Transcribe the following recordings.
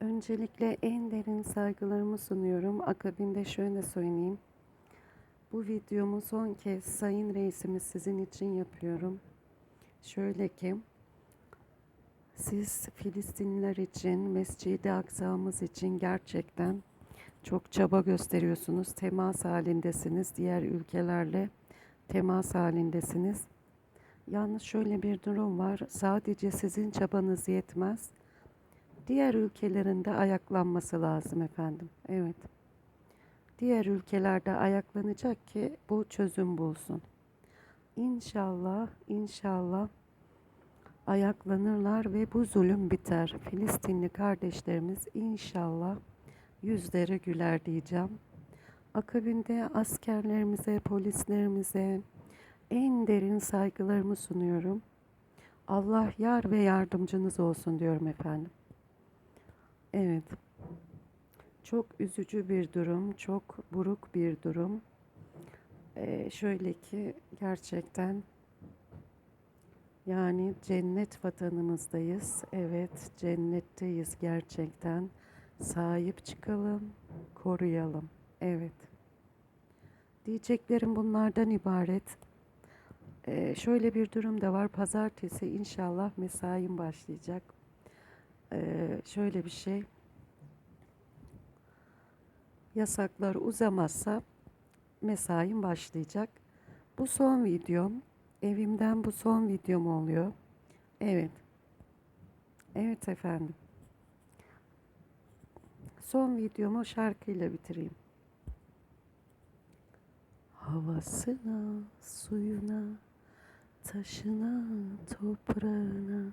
Öncelikle en derin saygılarımı sunuyorum. Akabinde şöyle söyleyeyim. Bu videomu son kez Sayın Reisimiz sizin için yapıyorum. Şöyle ki, siz Filistinliler için, Mescid-i Aksa'mız için gerçekten çok çaba gösteriyorsunuz. Temas halindesiniz. Diğer ülkelerle temas halindesiniz. Yalnız şöyle bir durum var. Sadece sizin çabanız yetmez. Diğer ülkelerin de ayaklanması lazım efendim. Evet. Diğer ülkelerde ayaklanacak ki bu çözüm bulsun. İnşallah, inşallah ayaklanırlar ve bu zulüm biter. Filistinli kardeşlerimiz inşallah yüzleri güler diyeceğim. Akabinde askerlerimize, polislerimize en derin saygılarımı sunuyorum. Allah yar ve yardımcınız olsun diyorum efendim. Evet. Çok üzücü bir durum, çok buruk bir durum. Ee, şöyle ki gerçekten yani cennet vatanımızdayız. Evet, cennetteyiz gerçekten. Sahip çıkalım, koruyalım. Evet. Diyeceklerim bunlardan ibaret. Ee, şöyle bir durum da var. Pazartesi inşallah mesaim başlayacak. Ee, şöyle bir şey. Yasaklar uzamazsa mesaim başlayacak. Bu son videom. Evimden bu son videom oluyor. Evet. Evet efendim. Son videomu şarkıyla bitireyim. Havasına, suyuna, taşına, toprağına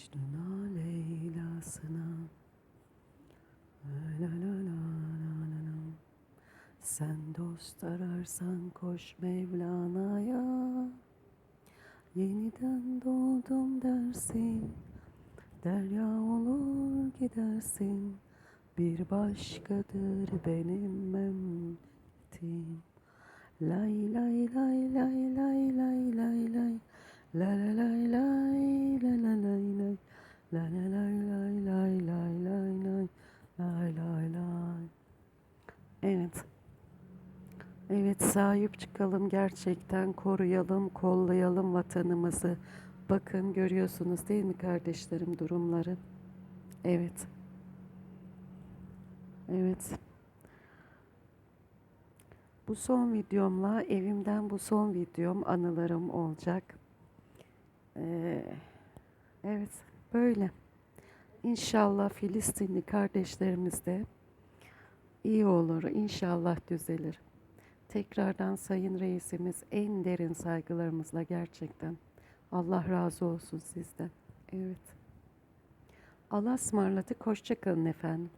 Mecnun'a Leyla'sına la la la la la la. Sen dost ararsan koş Mevlana'ya. Yeniden doğdum dersin. Derya olur gidersin. Bir başkadır benim memleketim Lay lay lay lay lay lay lay lay. La la lay lay la la lay lay La la lay lay lay lay lay lay Lay lay lay Evet. Evet sahip çıkalım gerçekten koruyalım, kollayalım vatanımızı. Bakın görüyorsunuz değil mi kardeşlerim durumları? Evet. Evet. Bu son videomla evimden bu son videom anılarım olacak. Ee, evet böyle. İnşallah Filistinli kardeşlerimiz de iyi olur. İnşallah düzelir. Tekrardan Sayın Reisimiz en derin saygılarımızla gerçekten. Allah razı olsun sizden. Evet. Allah'a ısmarladık. Hoşça kalın efendim.